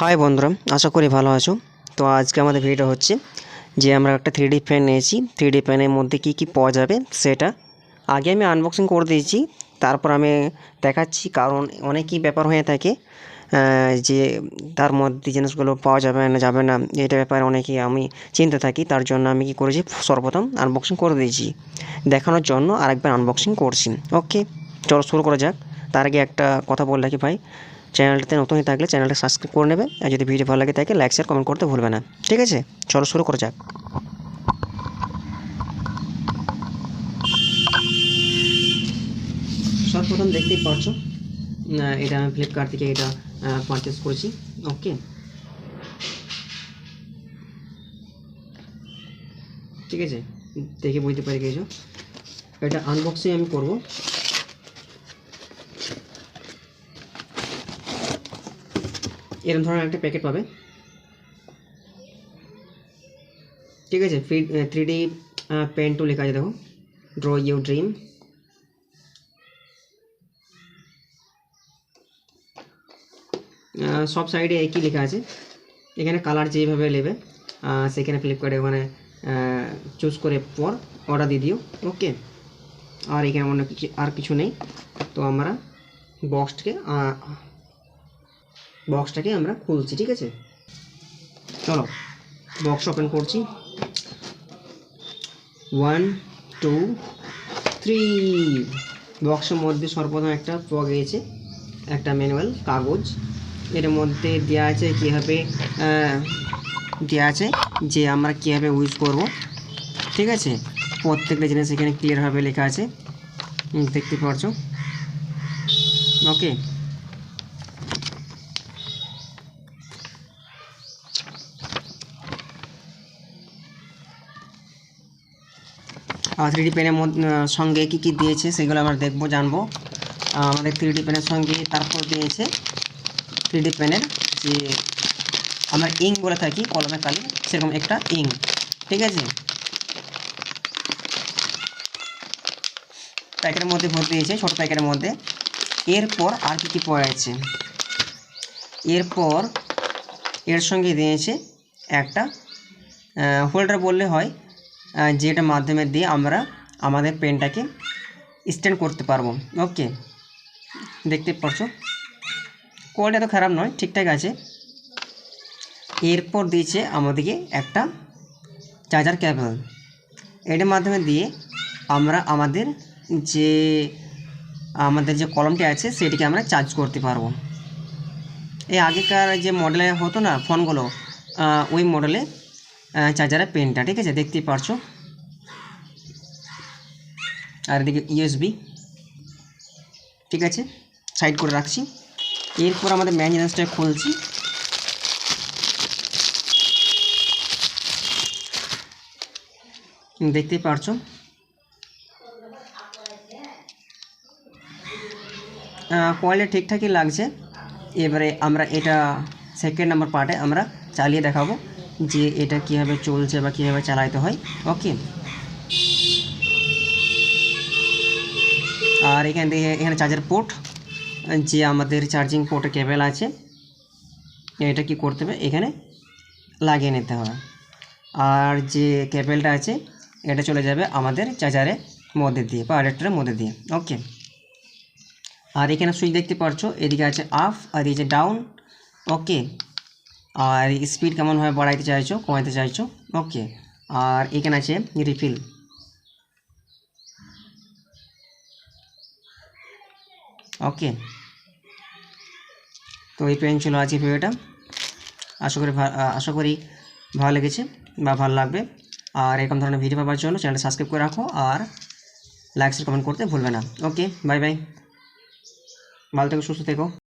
High বন্ধুরা। আশা করি ভালো আছো। তো আজকে আমাদের ভিডিও হচ্ছে যে আমরা একটা থ্রি পেন নিয়েছি। থ্রি ডি পেনের মধ্যে কি কি পাওয়া যাবে সেটা। আগে আমি আনবক্সিং করে দিয়েছি। তারপর আমি দেখাচ্ছি, কারণ অনেকই ব্যাপার হয়ে থাকে যে তার মধ্যে জিনিসগুলো পাওয়া যাবে না যাবে না, এটা ব্যাপারে অনেকেই আমি চিন্তা থাকি। তার জন্য আমি কি করেছি, সর্বপ্রথম আনবক্সিং করে দিয়েছি। দেখানোর জন্য আরেকবার আনবক্সিং করছি। ওকে চলো শুরু করা যাক। তার আগে একটা কথা বলে রাখি ভাই। চ্যানেলটাতে নতুন হয়ে থাকলে চ্যানেলটা সাবস্ক্রাইব করে নেবে আর যদি ভিডিও ভালো লাগে থাকে লাইক শেয়ার কমেন্ট করতে ভুলবে না। ঠিক আছে? চলো শুরু করা যাক। সর্বপ্রথম দেখতেই পাচ্ছ এটা আমি ফ্লিপকার্ট থেকে এটা পারচেস করেছি। ওকে ঠিক আছে? দেখে বুঝতে পারি গেছো। এটা আনবক্সিং আমি করব। এরকম ধরনের একটা প্যাকেট পাবে। ঠিক আছে থ্রি ডি পেন টু লেখা আছে, দেখো। ড্র ইউ ড্রিম সব সাইডে একই লেখা আছে। এখানে কালার যেভাবে নেবে সেখানে ফ্লিপকার্টে ওখানে চুজ করে পর অর্ডার দিয়ে দিও। ওকে আর এখানে অন্য কিছু, আর কিছু নেই। তো আমরা বক্সটাকে বক্সটাকে আমরা খুলছি, ঠিক আছে? চলো বক্স ওপেন করছি। ওয়ান টু থ্রি বক্সের মধ্যে সর্বপ্রথম একটা পাওয়া গিয়েছে একটা ম্যানুয়াল কাগজ। এর মধ্যে দেওয়া আছে কীভাবে দেওয়া আছে যে আমরা কীভাবে ইউজ করব, ঠিক আছে? প্রত্যেকটা জিনিস এখানে ক্লিয়ারভাবে লেখা আছে। দেখতে পাচ্ছ? ওকে থ্রি ডি পেনের সঙ্গে কী কী দিয়েছে সেগুলো আমরা দেখব, জানব। আমাদের থ্রি ডি পেনের সঙ্গে তারপর দিয়েছে থ্রি ডি পেনের যে আমরা ইং বলে থাকি, কলমে কালি, সেরকম একটা ইং ঠিক আছে? প্যাকেটের মধ্যে ভর্তি দিয়েছে, ছোটো প্যাকেটের মধ্যে। এরপর আর কী কী যাচ্ছে এরপর এর সঙ্গে দিয়েছে একটা হোল্ডার বললে হয় যেটার মাধ্যমে দিয়ে আমরা আমাদের পেনটাকে স্ট্যান্ড করতে পারব। ওকে, দেখতে পারছ কোয়ালিটি এত খারাপ নয়, ঠিকঠাক আছে। এরপর দিয়েছে আমাদেরকে একটা চার্জার ক্যাবল। এটার মাধ্যমে দিয়ে আমরা আমাদের যে আমাদের যে কলমটি আছে, সেটিকে আমরা চার্জ করতে পারব। এই আগেকার যে মডেলে হতো না ফোনগুলো ওই মডেলে চার্জারের পেনটা, ঠিক আছে? দেখতেই পারছ? আর এদিকে ইউএসবি ঠিক আছে? সাইড করে রাখছি। এরপর আমাদের ম্যান জিনিসটা খুলছি। দেখতেই পারছ? কোয়ালিটি ঠিকঠাকই লাগছে। এবারে আমরা এটা সেকেন্ড নাম্বার পার্টে আমরা চালিয়ে দেখাবো। যে এটা কীভাবে চলছে বা কীভাবে চালাইতে হয়। ওকে? আর এখান থেকে এখানে চার্জার পোর্ট যে আমাদের চার্জিং পোর্টে কেবল আছে, এটা কি করতে হবে? এখানে লাগিয়ে নিতে হবে। আর যে কেবেলটা আছে, এটা চলে যাবে আমাদের চার্জারের মধ্যে দিয়ে বা অ্যাডাপ্টারের মধ্যে দিয়ে। ওকে? আর এখানে সুইচ দেখতে পাচ্ছ, এদিকে আছে আপ আর এই যে ডাউন ওকে? আর স্পিড কেমনভাবে বাড়াইতে চাইছো, কমাইতে চাইছো? ওকে আর এখানে আছে রিফিল ওকে তো এই পেন ছিল আজকে ভিডিওটা আশা করি আশা করি ভালো লেগেছে বা ভালো লাগবে। আর এরকম ধরনের ভিডিও পাওয়ার জন্য চ্যানেলটা সাবস্ক্রাইব করে রাখো আর লাইক কমেন্ট করতে ভুলবে না। ওকে বাই বাই ভালো থেকো, সুস্থ থেকো।